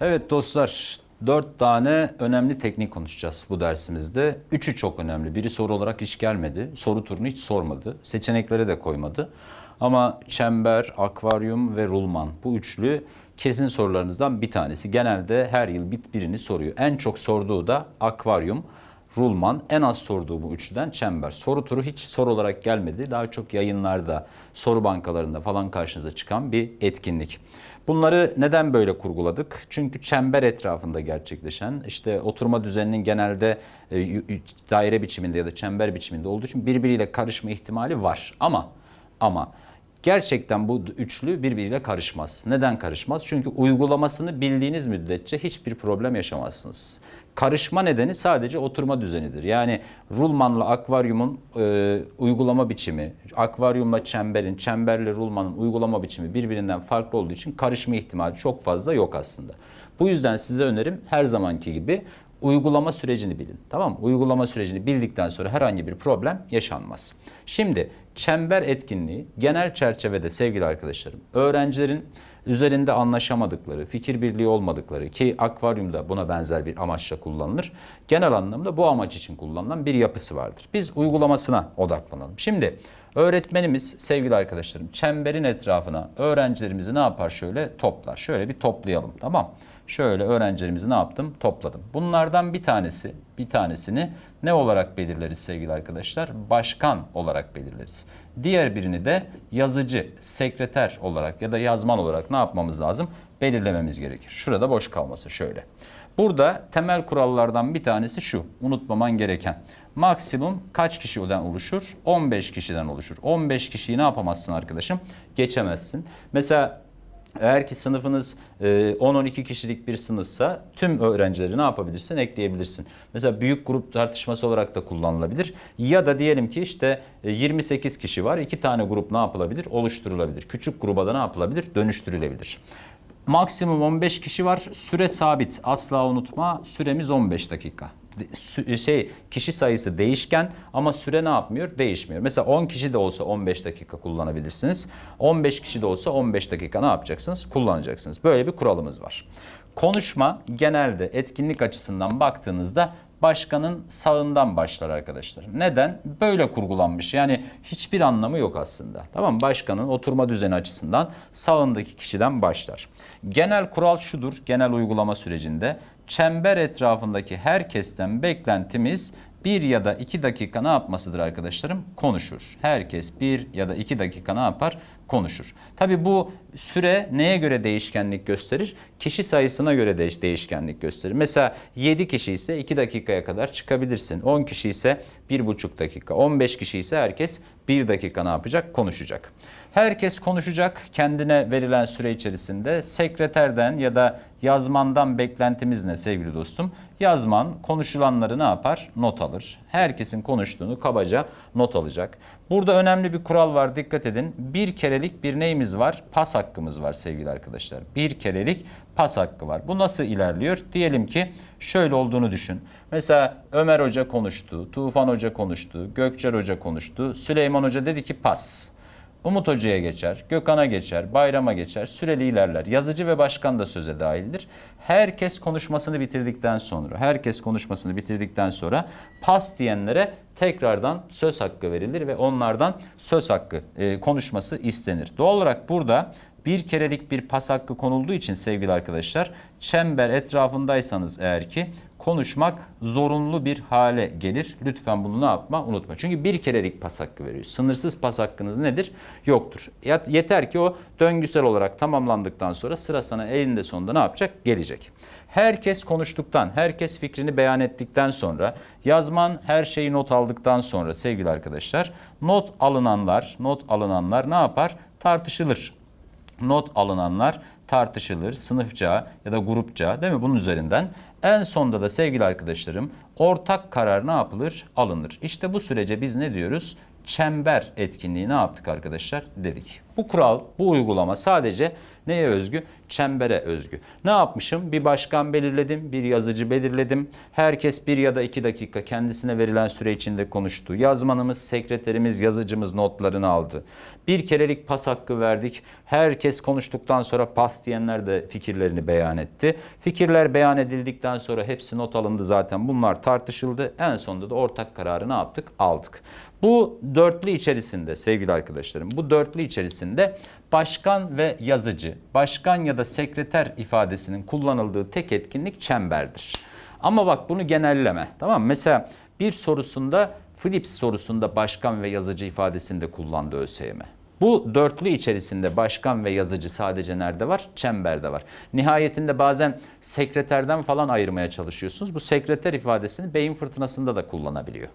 Evet dostlar, dört tane önemli teknik konuşacağız bu dersimizde. Üçü çok önemli. Biri soru olarak hiç gelmedi. Soru turunu hiç sormadı. Seçeneklere de koymadı. Ama çember, akvaryum ve rulman bu üçlü kesin sorularınızdan bir tanesi. Genelde her yıl bir- birini soruyor. En çok sorduğu da akvaryum, Rulman en az sorduğu bu üçlüden çember. Soru turu hiç soru olarak gelmedi. Daha çok yayınlarda, soru bankalarında falan karşınıza çıkan bir etkinlik. Bunları neden böyle kurguladık? Çünkü çember etrafında gerçekleşen, işte oturma düzeninin genelde e, daire biçiminde ya da çember biçiminde olduğu için birbiriyle karışma ihtimali var. Ama ama Gerçekten bu üçlü birbiriyle karışmaz. Neden karışmaz? Çünkü uygulamasını bildiğiniz müddetçe hiçbir problem yaşamazsınız. Karışma nedeni sadece oturma düzenidir. Yani rulmanla akvaryumun e, uygulama biçimi, akvaryumla çemberin, çemberle rulmanın uygulama biçimi birbirinden farklı olduğu için karışma ihtimali çok fazla yok aslında. Bu yüzden size önerim her zamanki gibi uygulama sürecini bilin. Tamam mı? Uygulama sürecini bildikten sonra herhangi bir problem yaşanmaz. Şimdi çember etkinliği genel çerçevede sevgili arkadaşlarım öğrencilerin üzerinde anlaşamadıkları, fikir birliği olmadıkları ki akvaryumda buna benzer bir amaçla kullanılır. Genel anlamda bu amaç için kullanılan bir yapısı vardır. Biz uygulamasına odaklanalım. Şimdi öğretmenimiz sevgili arkadaşlarım çemberin etrafına öğrencilerimizi ne yapar şöyle toplar. Şöyle bir toplayalım tamam Şöyle öğrencilerimizi ne yaptım? Topladım. Bunlardan bir tanesi, bir tanesini ne olarak belirleriz sevgili arkadaşlar? Başkan olarak belirleriz. Diğer birini de yazıcı, sekreter olarak ya da yazman olarak ne yapmamız lazım? Belirlememiz gerekir. Şurada boş kalması şöyle. Burada temel kurallardan bir tanesi şu. Unutmaman gereken. Maksimum kaç kişiden oluşur? 15 kişiden oluşur. 15 kişiyi ne yapamazsın arkadaşım? Geçemezsin. Mesela eğer ki sınıfınız e, 10-12 kişilik bir sınıfsa tüm öğrencileri ne yapabilirsin? Ekleyebilirsin. Mesela büyük grup tartışması olarak da kullanılabilir. Ya da diyelim ki işte e, 28 kişi var. iki tane grup ne yapılabilir? Oluşturulabilir. Küçük gruba da ne yapılabilir? Dönüştürülebilir. Maksimum 15 kişi var. Süre sabit. Asla unutma. Süremiz 15 dakika. Şey kişi sayısı değişken ama süre ne yapmıyor? Değişmiyor. Mesela 10 kişi de olsa 15 dakika kullanabilirsiniz. 15 kişi de olsa 15 dakika ne yapacaksınız? Kullanacaksınız. Böyle bir kuralımız var. Konuşma genelde etkinlik açısından baktığınızda başkanın sağından başlar arkadaşlar. Neden? Böyle kurgulanmış. Yani hiçbir anlamı yok aslında. Tamam? Başkanın oturma düzeni açısından sağındaki kişiden başlar. Genel kural şudur genel uygulama sürecinde. Çember etrafındaki herkesten beklentimiz bir ya da iki dakika ne yapmasıdır arkadaşlarım? Konuşur. Herkes bir ya da iki dakika ne yapar? Konuşur. Tabi bu süre neye göre değişkenlik gösterir? Kişi sayısına göre değiş değişkenlik gösterir. Mesela 7 kişi ise 2 dakikaya kadar çıkabilirsin. 10 kişi ise 1,5 dakika. 15 kişi ise herkes 1 dakika ne yapacak? Konuşacak. Herkes konuşacak kendine verilen süre içerisinde sekreterden ya da yazmandan beklentimiz ne sevgili dostum? Yazman konuşulanları ne yapar? Not alır. Herkesin konuştuğunu kabaca not alacak. Burada önemli bir kural var dikkat edin. Bir kerelik bir neyimiz var? Pas hakkımız var sevgili arkadaşlar. Bir kerelik pas hakkı var. Bu nasıl ilerliyor? Diyelim ki şöyle olduğunu düşün. Mesela Ömer Hoca konuştu, Tufan Hoca konuştu, Gökçer Hoca konuştu, Süleyman Hoca dedi ki pas. Umut Hoca'ya geçer, Gökhan'a geçer, Bayram'a geçer, süreli ilerler. Yazıcı ve başkan da söze dahildir. Herkes konuşmasını bitirdikten sonra, herkes konuşmasını bitirdikten sonra pas diyenlere tekrardan söz hakkı verilir ve onlardan söz hakkı e, konuşması istenir. Doğal olarak burada bir kerelik bir pas hakkı konulduğu için sevgili arkadaşlar çember etrafındaysanız eğer ki konuşmak zorunlu bir hale gelir. Lütfen bunu ne yapma unutma. Çünkü bir kerelik pas hakkı veriyor. Sınırsız pas hakkınız nedir? Yoktur. Yet- Yeter ki o döngüsel olarak tamamlandıktan sonra sıra sana elinde sonunda ne yapacak? Gelecek. Herkes konuştuktan, herkes fikrini beyan ettikten sonra, yazman her şeyi not aldıktan sonra sevgili arkadaşlar, not alınanlar, not alınanlar ne yapar? Tartışılır not alınanlar tartışılır sınıfça ya da grupça değil mi bunun üzerinden. En sonda da sevgili arkadaşlarım ortak karar ne yapılır? Alınır. İşte bu sürece biz ne diyoruz? Çember etkinliği ne yaptık arkadaşlar dedik. Bu kural, bu uygulama sadece neye özgü? Çembere özgü. Ne yapmışım? Bir başkan belirledim, bir yazıcı belirledim. Herkes bir ya da iki dakika kendisine verilen süre içinde konuştu. Yazmanımız, sekreterimiz, yazıcımız notlarını aldı. Bir kerelik pas hakkı verdik. Herkes konuştuktan sonra pas diyenler de fikirlerini beyan etti. Fikirler beyan edildikten sonra hepsi not alındı zaten. Bunlar tartışıldı. En sonunda da ortak kararı ne yaptık? Aldık. Bu dörtlü içerisinde sevgili arkadaşlarım, bu dörtlü içerisinde başkan ve yazıcı, başkan ya da sekreter ifadesinin kullanıldığı tek etkinlik çemberdir. Ama bak bunu genelleme. Tamam mı? Mesela bir sorusunda Philips sorusunda başkan ve yazıcı ifadesini de kullandı ÖSYM. Bu dörtlü içerisinde başkan ve yazıcı sadece nerede var? Çemberde var. Nihayetinde bazen sekreterden falan ayırmaya çalışıyorsunuz. Bu sekreter ifadesini beyin fırtınasında da kullanabiliyor.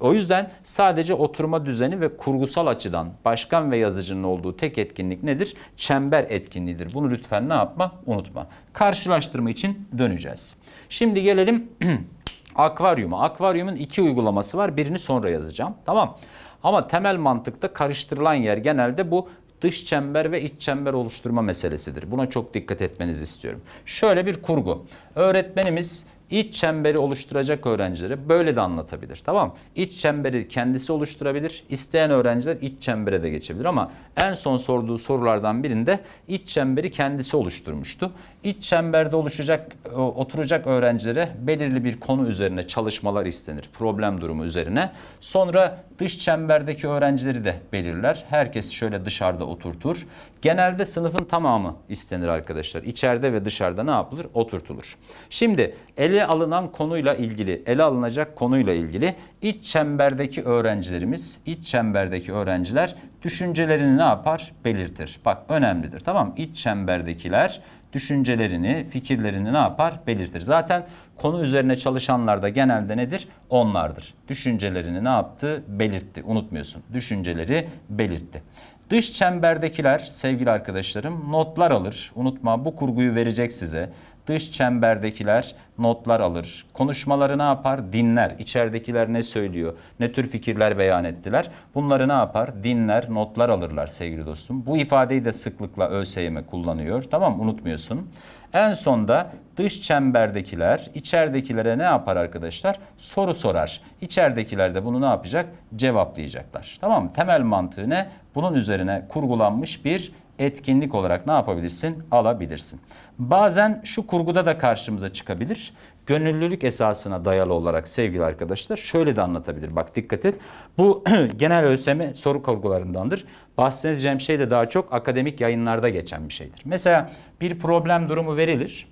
O yüzden sadece oturma düzeni ve kurgusal açıdan başkan ve yazıcının olduğu tek etkinlik nedir? Çember etkinliğidir. Bunu lütfen ne yapma? Unutma. Karşılaştırma için döneceğiz. Şimdi gelelim akvaryuma. Akvaryumun iki uygulaması var. Birini sonra yazacağım. Tamam. Ama temel mantıkta karıştırılan yer genelde bu dış çember ve iç çember oluşturma meselesidir. Buna çok dikkat etmenizi istiyorum. Şöyle bir kurgu. Öğretmenimiz iç çemberi oluşturacak öğrencilere böyle de anlatabilir. Tamam? İç çemberi kendisi oluşturabilir. İsteyen öğrenciler iç çembere de geçebilir ama en son sorduğu sorulardan birinde iç çemberi kendisi oluşturmuştu. İç çemberde oluşacak, e, oturacak öğrencilere belirli bir konu üzerine çalışmalar istenir. Problem durumu üzerine. Sonra dış çemberdeki öğrencileri de belirler. Herkes şöyle dışarıda oturtur. Genelde sınıfın tamamı istenir arkadaşlar. İçeride ve dışarıda ne yapılır? Oturtulur. Şimdi ele alınan konuyla ilgili, ele alınacak konuyla ilgili iç çemberdeki öğrencilerimiz, iç çemberdeki öğrenciler düşüncelerini ne yapar? Belirtir. Bak önemlidir. Tamam mı? İç çemberdekiler düşüncelerini, fikirlerini ne yapar? Belirtir. Zaten konu üzerine çalışanlar da genelde nedir? Onlardır. Düşüncelerini ne yaptı? Belirtti. Unutmuyorsun. Düşünceleri belirtti. Dış çemberdekiler sevgili arkadaşlarım notlar alır. Unutma bu kurguyu verecek size. Dış çemberdekiler notlar alır. Konuşmaları ne yapar? Dinler. İçeridekiler ne söylüyor? Ne tür fikirler beyan ettiler? Bunları ne yapar? Dinler, notlar alırlar sevgili dostum. Bu ifadeyi de sıklıkla ÖSYM kullanıyor. Tamam unutmuyorsun. En sonda dış çemberdekiler içeridekilere ne yapar arkadaşlar? Soru sorar. İçeridekiler de bunu ne yapacak? Cevaplayacaklar. Tamam mı? Temel mantığı ne? Bunun üzerine kurgulanmış bir etkinlik olarak ne yapabilirsin? Alabilirsin. Bazen şu kurguda da karşımıza çıkabilir. Gönüllülük esasına dayalı olarak sevgili arkadaşlar şöyle de anlatabilir. Bak dikkat et. Bu genel ÖSYM soru kurgularındandır. Bahsedeceğim şey de daha çok akademik yayınlarda geçen bir şeydir. Mesela bir problem durumu verilir.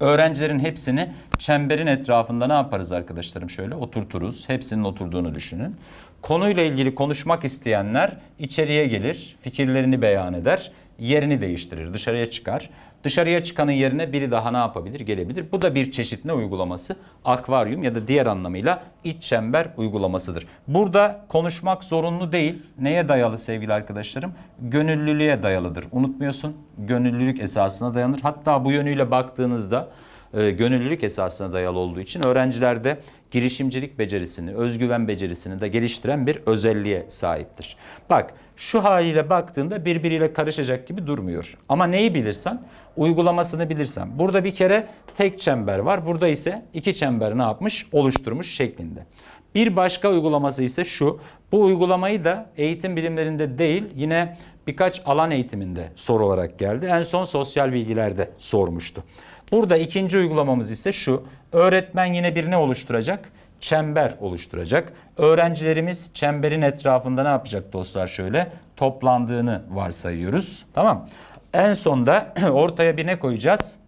Öğrencilerin hepsini çemberin etrafında ne yaparız arkadaşlarım şöyle oturturuz. Hepsinin oturduğunu düşünün. Konuyla ilgili konuşmak isteyenler içeriye gelir, fikirlerini beyan eder, yerini değiştirir, dışarıya çıkar. Dışarıya çıkanın yerine biri daha ne yapabilir? Gelebilir. Bu da bir çeşit ne uygulaması? Akvaryum ya da diğer anlamıyla iç çember uygulamasıdır. Burada konuşmak zorunlu değil. Neye dayalı sevgili arkadaşlarım? Gönüllülüğe dayalıdır. Unutmuyorsun. Gönüllülük esasına dayanır. Hatta bu yönüyle baktığınızda e, gönüllülük esasına dayalı olduğu için öğrencilerde girişimcilik becerisini, özgüven becerisini de geliştiren bir özelliğe sahiptir. Bak şu haliyle baktığında birbiriyle karışacak gibi durmuyor. Ama neyi bilirsen, uygulamasını bilirsen. Burada bir kere tek çember var. Burada ise iki çember ne yapmış? Oluşturmuş şeklinde. Bir başka uygulaması ise şu. Bu uygulamayı da eğitim bilimlerinde değil yine birkaç alan eğitiminde soru olarak geldi. En son sosyal bilgilerde sormuştu. Burada ikinci uygulamamız ise şu. Öğretmen yine bir ne oluşturacak? Çember oluşturacak. Öğrencilerimiz çemberin etrafında ne yapacak dostlar şöyle? Toplandığını varsayıyoruz. Tamam. En sonda ortaya bir ne koyacağız?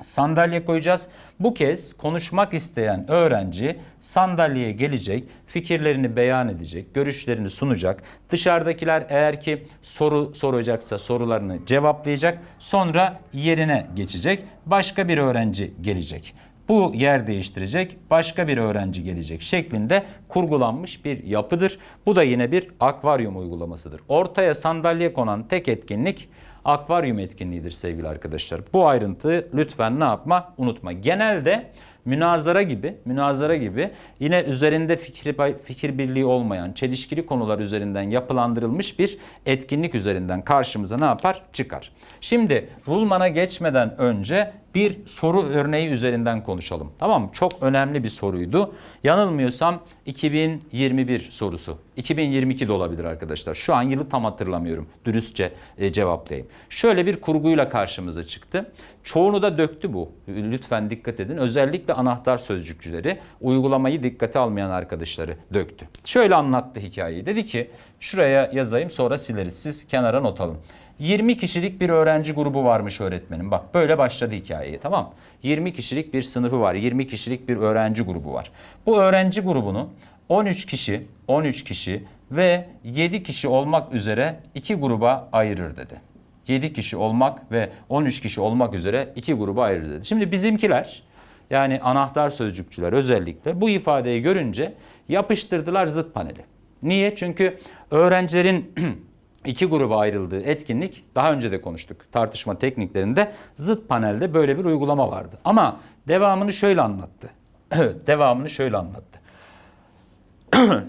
sandalye koyacağız. Bu kez konuşmak isteyen öğrenci sandalyeye gelecek, fikirlerini beyan edecek, görüşlerini sunacak. Dışarıdakiler eğer ki soru soracaksa sorularını cevaplayacak. Sonra yerine geçecek. Başka bir öğrenci gelecek. Bu yer değiştirecek, başka bir öğrenci gelecek şeklinde kurgulanmış bir yapıdır. Bu da yine bir akvaryum uygulamasıdır. Ortaya sandalye konan tek etkinlik akvaryum etkinliğidir sevgili arkadaşlar. Bu ayrıntıyı lütfen ne yapma? Unutma. Genelde münazara gibi, münazara gibi yine üzerinde fikir, fikir birliği olmayan, çelişkili konular üzerinden yapılandırılmış bir etkinlik üzerinden karşımıza ne yapar? Çıkar. Şimdi Rulman'a geçmeden önce bir soru örneği üzerinden konuşalım. Tamam mı? Çok önemli bir soruydu. Yanılmıyorsam 2021 sorusu. 2022 de olabilir arkadaşlar. Şu an yılı tam hatırlamıyorum. Dürüstçe e, cevaplayayım. Şöyle bir kurguyla karşımıza çıktı. Çoğunu da döktü bu. Lütfen dikkat edin. Özellikle anahtar sözcükçüleri uygulamayı dikkate almayan arkadaşları döktü. Şöyle anlattı hikayeyi. Dedi ki şuraya yazayım sonra sileriz. Siz kenara not alın. 20 kişilik bir öğrenci grubu varmış öğretmenim. Bak böyle başladı hikayeyi tamam 20 kişilik bir sınıfı var. 20 kişilik bir öğrenci grubu var. Bu öğrenci grubunu 13 kişi, 13 kişi ve 7 kişi olmak üzere iki gruba ayırır dedi. 7 kişi olmak ve 13 kişi olmak üzere iki gruba ayırır dedi. Şimdi bizimkiler yani anahtar sözcükçüler özellikle bu ifadeyi görünce yapıştırdılar zıt paneli. Niye? Çünkü öğrencilerin iki gruba ayrıldığı etkinlik daha önce de konuştuk tartışma tekniklerinde zıt panelde böyle bir uygulama vardı. Ama devamını şöyle anlattı. Devamını şöyle anlattı.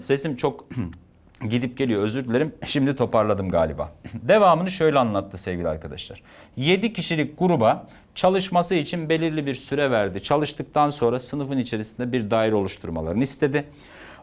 Sesim çok gidip geliyor özür dilerim. Şimdi toparladım galiba. Devamını şöyle anlattı sevgili arkadaşlar. 7 kişilik gruba çalışması için belirli bir süre verdi. Çalıştıktan sonra sınıfın içerisinde bir daire oluşturmalarını istedi.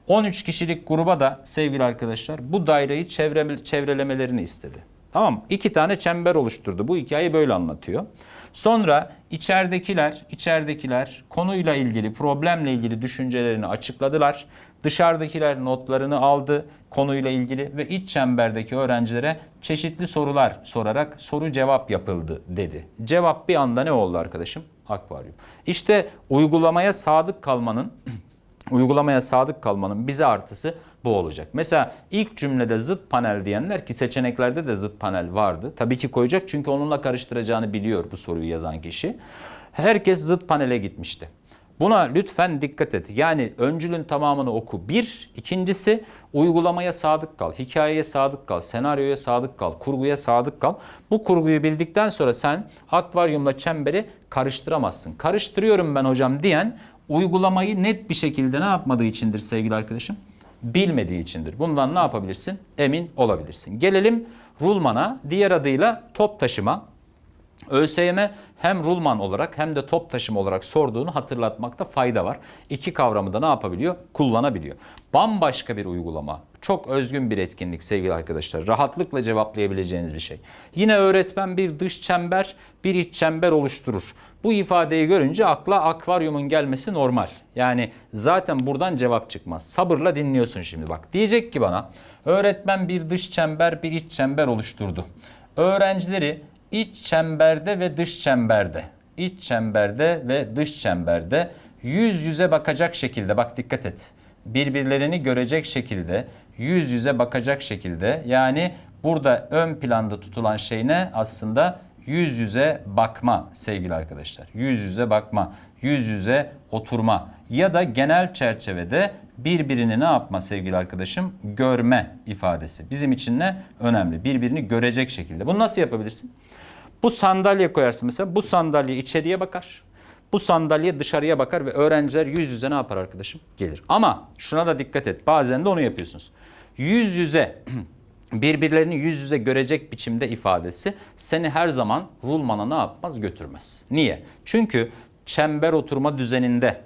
13 kişilik gruba da sevgili arkadaşlar bu daireyi çevreme, çevrelemelerini istedi. Tamam? İki tane çember oluşturdu. Bu hikaye böyle anlatıyor. Sonra içeridekiler, içeridekiler konuyla ilgili, problemle ilgili düşüncelerini açıkladılar. Dışarıdakiler notlarını aldı konuyla ilgili ve iç çemberdeki öğrencilere çeşitli sorular sorarak soru cevap yapıldı dedi. Cevap bir anda ne oldu arkadaşım? Akvaryum. İşte uygulamaya sadık kalmanın uygulamaya sadık kalmanın bize artısı bu olacak. Mesela ilk cümlede zıt panel diyenler ki seçeneklerde de zıt panel vardı. Tabii ki koyacak çünkü onunla karıştıracağını biliyor bu soruyu yazan kişi. Herkes zıt panele gitmişti. Buna lütfen dikkat et. Yani öncülün tamamını oku. Bir, ikincisi uygulamaya sadık kal, hikayeye sadık kal, senaryoya sadık kal, kurguya sadık kal. Bu kurguyu bildikten sonra sen akvaryumla çemberi karıştıramazsın. Karıştırıyorum ben hocam diyen uygulamayı net bir şekilde ne yapmadığı içindir sevgili arkadaşım? Bilmediği içindir. Bundan ne yapabilirsin? Emin olabilirsin. Gelelim rulmana, diğer adıyla top taşıma. ÖSYM hem rulman olarak hem de top taşıma olarak sorduğunu hatırlatmakta fayda var. İki kavramı da ne yapabiliyor? Kullanabiliyor. Bambaşka bir uygulama. Çok özgün bir etkinlik sevgili arkadaşlar. Rahatlıkla cevaplayabileceğiniz bir şey. Yine öğretmen bir dış çember, bir iç çember oluşturur. Bu ifadeyi görünce akla akvaryumun gelmesi normal. Yani zaten buradan cevap çıkmaz. Sabırla dinliyorsun şimdi bak. Diyecek ki bana öğretmen bir dış çember, bir iç çember oluşturdu. Öğrencileri iç çemberde ve dış çemberde, iç çemberde ve dış çemberde yüz yüze bakacak şekilde bak dikkat et. Birbirlerini görecek şekilde, yüz yüze bakacak şekilde yani burada ön planda tutulan şey ne? Aslında yüz yüze bakma sevgili arkadaşlar. Yüz yüze bakma, yüz yüze oturma ya da genel çerçevede birbirini ne yapma sevgili arkadaşım? Görme ifadesi. Bizim için ne? Önemli. Birbirini görecek şekilde. Bunu nasıl yapabilirsin? Bu sandalye koyarsın mesela. Bu sandalye içeriye bakar. Bu sandalye dışarıya bakar ve öğrenciler yüz yüze ne yapar arkadaşım? Gelir. Ama şuna da dikkat et. Bazen de onu yapıyorsunuz. Yüz yüze birbirlerini yüz yüze görecek biçimde ifadesi seni her zaman rulmana ne yapmaz götürmez. Niye? Çünkü çember oturma düzeninde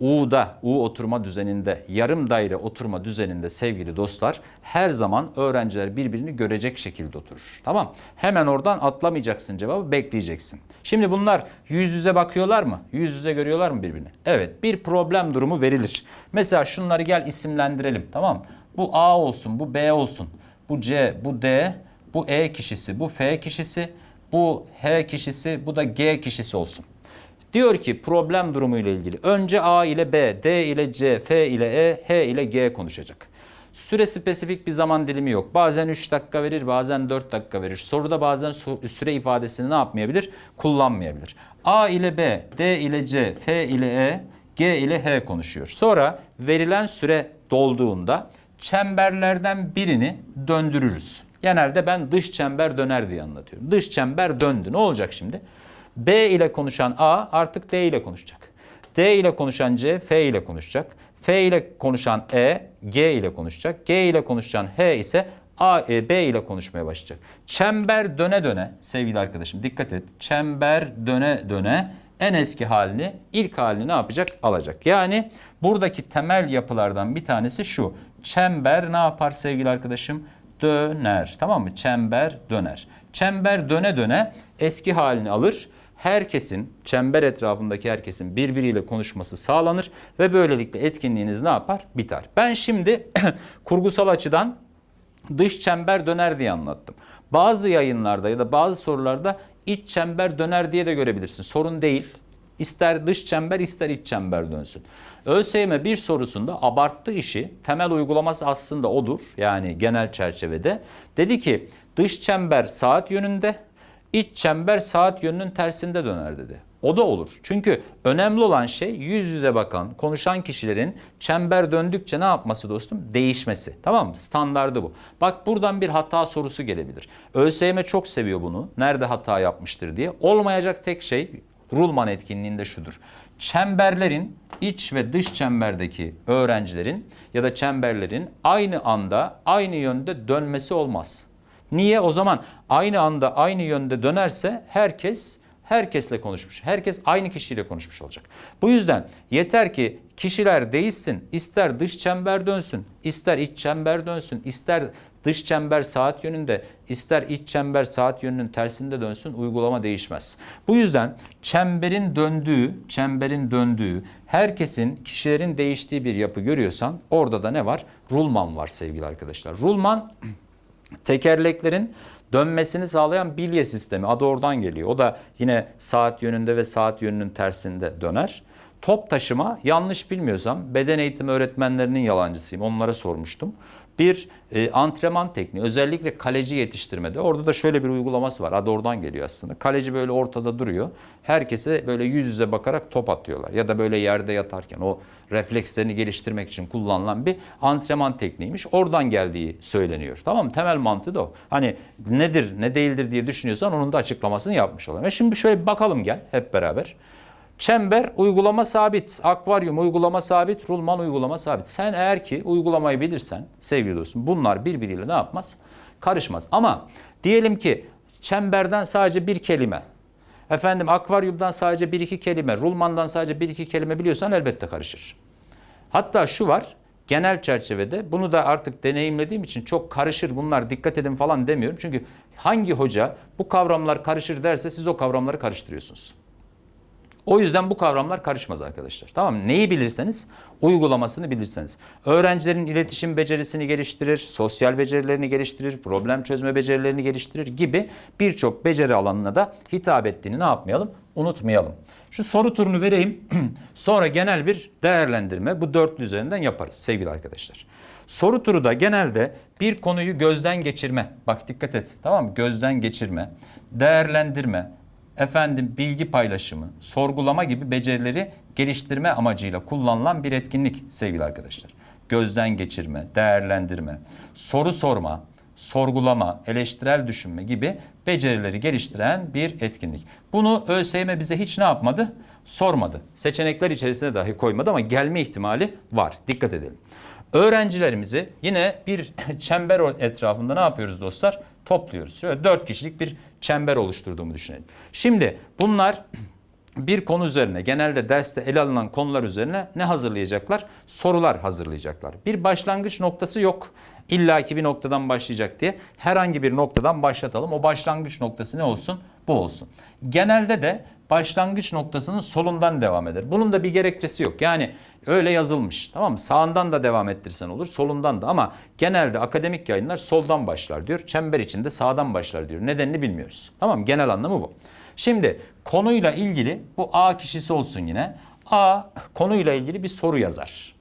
U'da, U oturma düzeninde, yarım daire oturma düzeninde sevgili dostlar her zaman öğrenciler birbirini görecek şekilde oturur. Tamam. Hemen oradan atlamayacaksın cevabı bekleyeceksin. Şimdi bunlar yüz yüze bakıyorlar mı? Yüz yüze görüyorlar mı birbirini? Evet bir problem durumu verilir. Mesela şunları gel isimlendirelim tamam Bu A olsun, bu B olsun, bu C, bu D, bu E kişisi, bu F kişisi, bu H kişisi, bu da G kişisi olsun. Diyor ki problem durumu ile ilgili önce A ile B, D ile C, F ile E, H ile G konuşacak. Süre spesifik bir zaman dilimi yok. Bazen 3 dakika verir, bazen 4 dakika verir. Soruda bazen süre ifadesini ne yapmayabilir? Kullanmayabilir. A ile B, D ile C, F ile E, G ile H konuşuyor. Sonra verilen süre dolduğunda çemberlerden birini döndürürüz. Genelde ben dış çember döner diye anlatıyorum. Dış çember döndü. Ne olacak şimdi? B ile konuşan A artık D ile konuşacak. D ile konuşan C, F ile konuşacak. F ile konuşan E, G ile konuşacak. G ile konuşan H ise A, e, B ile konuşmaya başlayacak. Çember döne döne sevgili arkadaşım dikkat et. Çember döne döne en eski halini, ilk halini ne yapacak? Alacak. Yani buradaki temel yapılardan bir tanesi şu. Çember ne yapar sevgili arkadaşım? Döner. Tamam mı? Çember döner. Çember döne döne eski halini alır. Herkesin, çember etrafındaki herkesin birbiriyle konuşması sağlanır ve böylelikle etkinliğiniz ne yapar? Biter. Ben şimdi kurgusal açıdan dış çember döner diye anlattım. Bazı yayınlarda ya da bazı sorularda iç çember döner diye de görebilirsin. Sorun değil. İster dış çember ister iç çember dönsün. ÖSYM bir sorusunda abarttı işi. Temel uygulaması aslında odur. Yani genel çerçevede. Dedi ki dış çember saat yönünde, iç çember saat yönünün tersinde döner dedi. O da olur. Çünkü önemli olan şey yüz yüze bakan, konuşan kişilerin çember döndükçe ne yapması dostum? Değişmesi. Tamam mı? Standardı bu. Bak buradan bir hata sorusu gelebilir. ÖSYM çok seviyor bunu. Nerede hata yapmıştır diye. Olmayacak tek şey Rulman etkinliğinde şudur. Çemberlerin iç ve dış çemberdeki öğrencilerin ya da çemberlerin aynı anda aynı yönde dönmesi olmaz. Niye? O zaman aynı anda aynı yönde dönerse herkes herkesle konuşmuş. Herkes aynı kişiyle konuşmuş olacak. Bu yüzden yeter ki kişiler değişsin. İster dış çember dönsün, ister iç çember dönsün, ister dış çember saat yönünde, ister iç çember saat yönünün tersinde dönsün uygulama değişmez. Bu yüzden çemberin döndüğü, çemberin döndüğü, herkesin kişilerin değiştiği bir yapı görüyorsan orada da ne var? Rulman var sevgili arkadaşlar. Rulman tekerleklerin dönmesini sağlayan bilye sistemi adı oradan geliyor. O da yine saat yönünde ve saat yönünün tersinde döner. Top taşıma yanlış bilmiyorsam beden eğitimi öğretmenlerinin yalancısıyım. Onlara sormuştum. Bir e, antrenman tekniği özellikle kaleci yetiştirmede orada da şöyle bir uygulaması var. Adı oradan geliyor aslında. Kaleci böyle ortada duruyor. Herkese böyle yüz yüze bakarak top atıyorlar. Ya da böyle yerde yatarken o reflekslerini geliştirmek için kullanılan bir antrenman tekniğiymiş. Oradan geldiği söyleniyor. Tamam mı? Temel mantığı da o. Hani nedir ne değildir diye düşünüyorsan onun da açıklamasını yapmış olalım. E şimdi şöyle bir bakalım gel hep beraber. Çember uygulama sabit, akvaryum uygulama sabit, rulman uygulama sabit. Sen eğer ki uygulamayı bilirsen sevgili dostum bunlar birbiriyle ne yapmaz? Karışmaz. Ama diyelim ki çemberden sadece bir kelime, efendim akvaryumdan sadece bir iki kelime, rulmandan sadece bir iki kelime biliyorsan elbette karışır. Hatta şu var, genel çerçevede bunu da artık deneyimlediğim için çok karışır bunlar dikkat edin falan demiyorum. Çünkü hangi hoca bu kavramlar karışır derse siz o kavramları karıştırıyorsunuz. O yüzden bu kavramlar karışmaz arkadaşlar. Tamam mı? Neyi bilirseniz uygulamasını bilirseniz. Öğrencilerin iletişim becerisini geliştirir, sosyal becerilerini geliştirir, problem çözme becerilerini geliştirir gibi birçok beceri alanına da hitap ettiğini ne yapmayalım? Unutmayalım. Şu soru turunu vereyim. Sonra genel bir değerlendirme bu dörtlü üzerinden yaparız sevgili arkadaşlar. Soru turu da genelde bir konuyu gözden geçirme. Bak dikkat et tamam mı? Gözden geçirme, değerlendirme, efendim bilgi paylaşımı, sorgulama gibi becerileri geliştirme amacıyla kullanılan bir etkinlik sevgili arkadaşlar. Gözden geçirme, değerlendirme, soru sorma, sorgulama, eleştirel düşünme gibi becerileri geliştiren bir etkinlik. Bunu ÖSYM bize hiç ne yapmadı? Sormadı. Seçenekler içerisine dahi koymadı ama gelme ihtimali var. Dikkat edelim. Öğrencilerimizi yine bir çember etrafında ne yapıyoruz dostlar? Topluyoruz. Şöyle dört kişilik bir çember oluşturduğumu düşünelim. Şimdi bunlar bir konu üzerine genelde derste ele alınan konular üzerine ne hazırlayacaklar? Sorular hazırlayacaklar. Bir başlangıç noktası yok. İlla ki bir noktadan başlayacak diye herhangi bir noktadan başlatalım. O başlangıç noktası ne olsun? Bu olsun. Genelde de başlangıç noktasının solundan devam eder. Bunun da bir gerekçesi yok. Yani öyle yazılmış. Tamam mı? Sağından da devam ettirsen olur, solundan da ama genelde akademik yayınlar soldan başlar diyor. Çember içinde sağdan başlar diyor. Nedenini bilmiyoruz. Tamam mı? Genel anlamı bu. Şimdi konuyla ilgili bu A kişisi olsun yine. A konuyla ilgili bir soru yazar.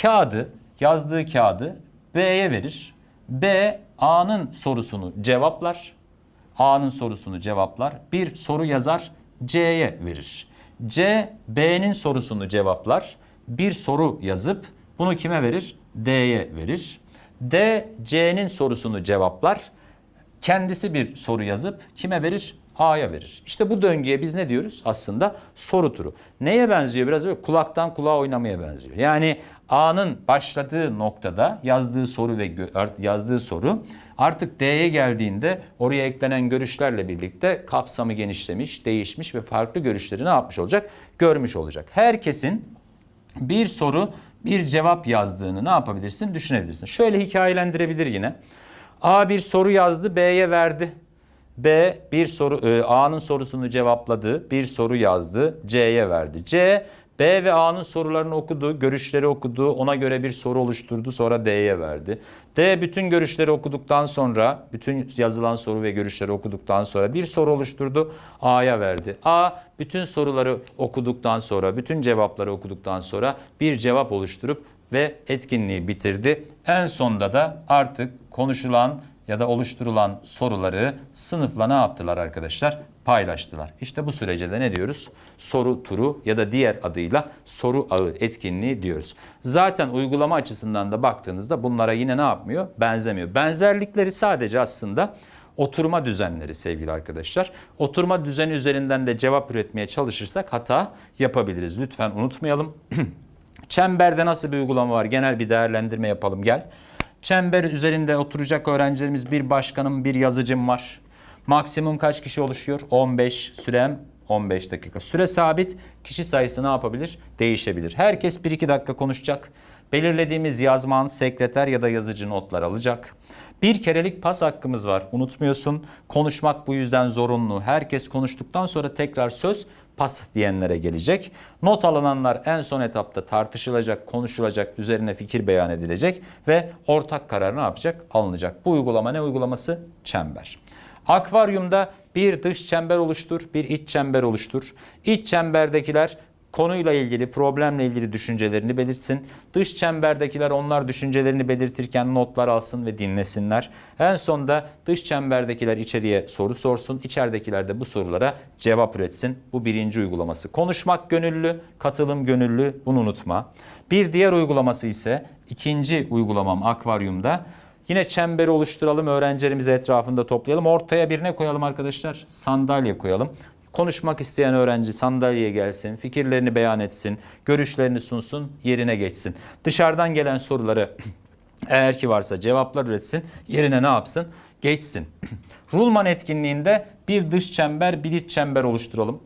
Kağıdı, yazdığı kağıdı B'ye verir. B A'nın sorusunu cevaplar. A'nın sorusunu cevaplar. Bir soru yazar C'ye verir. C B'nin sorusunu cevaplar. Bir soru yazıp bunu kime verir? D'ye verir. D C'nin sorusunu cevaplar. Kendisi bir soru yazıp kime verir? A'ya verir. İşte bu döngüye biz ne diyoruz? Aslında soru turu. Neye benziyor? Biraz böyle kulaktan kulağa oynamaya benziyor. Yani A'nın başladığı noktada yazdığı soru ve yazdığı soru artık D'ye geldiğinde oraya eklenen görüşlerle birlikte kapsamı genişlemiş, değişmiş ve farklı görüşleri ne yapmış olacak? Görmüş olacak. Herkesin bir soru, bir cevap yazdığını ne yapabilirsin? Düşünebilirsin. Şöyle hikayelendirebilir yine. A bir soru yazdı, B'ye verdi. B bir soru e, A'nın sorusunu cevapladı, bir soru yazdı, C'ye verdi. C B ve A'nın sorularını okudu, görüşleri okudu, ona göre bir soru oluşturdu, sonra D'ye verdi. D bütün görüşleri okuduktan sonra, bütün yazılan soru ve görüşleri okuduktan sonra bir soru oluşturdu, A'ya verdi. A bütün soruları okuduktan sonra, bütün cevapları okuduktan sonra bir cevap oluşturup ve etkinliği bitirdi. En sonda da artık konuşulan ya da oluşturulan soruları sınıfla ne yaptılar arkadaşlar? Paylaştılar. İşte bu sürece de ne diyoruz? Soru turu ya da diğer adıyla soru ağı etkinliği diyoruz. Zaten uygulama açısından da baktığınızda bunlara yine ne yapmıyor? Benzemiyor. Benzerlikleri sadece aslında oturma düzenleri sevgili arkadaşlar. Oturma düzeni üzerinden de cevap üretmeye çalışırsak hata yapabiliriz. Lütfen unutmayalım. Çemberde nasıl bir uygulama var? Genel bir değerlendirme yapalım gel. Çember üzerinde oturacak öğrencilerimiz bir başkanım, bir yazıcım var. Maksimum kaç kişi oluşuyor? 15 sürem 15 dakika. Süre sabit. Kişi sayısı ne yapabilir? Değişebilir. Herkes 1-2 dakika konuşacak. Belirlediğimiz yazman, sekreter ya da yazıcı notlar alacak. Bir kerelik pas hakkımız var. Unutmuyorsun. Konuşmak bu yüzden zorunlu. Herkes konuştuktan sonra tekrar söz pas diyenlere gelecek. Not alınanlar en son etapta tartışılacak, konuşulacak, üzerine fikir beyan edilecek ve ortak karar ne yapacak? Alınacak. Bu uygulama ne uygulaması? Çember. Akvaryumda bir dış çember oluştur, bir iç çember oluştur. İç çemberdekiler konuyla ilgili, problemle ilgili düşüncelerini belirtsin. Dış çemberdekiler onlar düşüncelerini belirtirken notlar alsın ve dinlesinler. En sonda dış çemberdekiler içeriye soru sorsun. İçeridekiler de bu sorulara cevap üretsin. Bu birinci uygulaması. Konuşmak gönüllü, katılım gönüllü. Bunu unutma. Bir diğer uygulaması ise ikinci uygulamam akvaryumda. Yine çemberi oluşturalım, öğrencilerimizi etrafında toplayalım. Ortaya birine koyalım arkadaşlar. Sandalye koyalım. Konuşmak isteyen öğrenci sandalyeye gelsin, fikirlerini beyan etsin, görüşlerini sunsun, yerine geçsin. Dışarıdan gelen soruları eğer ki varsa cevaplar üretsin, yerine ne yapsın? Geçsin. Rulman etkinliğinde bir dış çember, bir iç çember oluşturalım.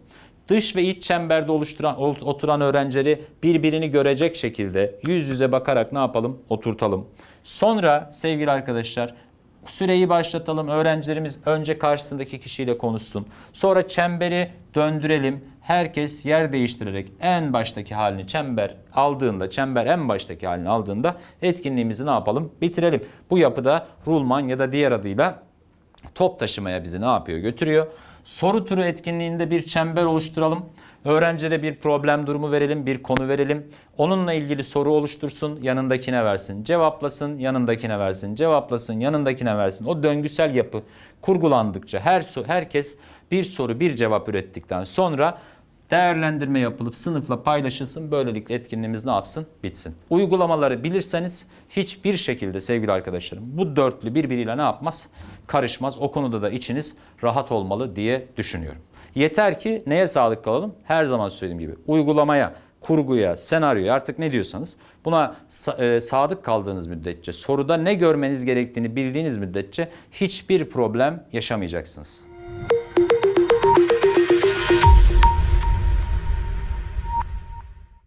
Dış ve iç çemberde oluşturan oturan öğrencileri birbirini görecek şekilde yüz yüze bakarak ne yapalım? Oturtalım. Sonra sevgili arkadaşlar süreyi başlatalım. Öğrencilerimiz önce karşısındaki kişiyle konuşsun. Sonra çemberi döndürelim. Herkes yer değiştirerek en baştaki halini çember aldığında, çember en baştaki halini aldığında etkinliğimizi ne yapalım? Bitirelim. Bu yapıda rulman ya da diğer adıyla top taşımaya bizi ne yapıyor? Götürüyor. Soru turu etkinliğinde bir çember oluşturalım. Öğrencilere bir problem durumu verelim, bir konu verelim. Onunla ilgili soru oluştursun, yanındakine versin. Cevaplasın, yanındakine versin. Cevaplasın, yanındakine versin. O döngüsel yapı kurgulandıkça her herkes bir soru, bir cevap ürettikten sonra değerlendirme yapılıp sınıfla paylaşılsın. Böylelikle etkinliğimiz ne yapsın? Bitsin. Uygulamaları bilirseniz hiçbir şekilde sevgili arkadaşlarım bu dörtlü birbiriyle ne yapmaz? Karışmaz. O konuda da içiniz rahat olmalı diye düşünüyorum. Yeter ki neye sadık kalalım? Her zaman söylediğim gibi uygulamaya, kurguya, senaryoya artık ne diyorsanız buna e, sadık kaldığınız müddetçe, soruda ne görmeniz gerektiğini bildiğiniz müddetçe hiçbir problem yaşamayacaksınız.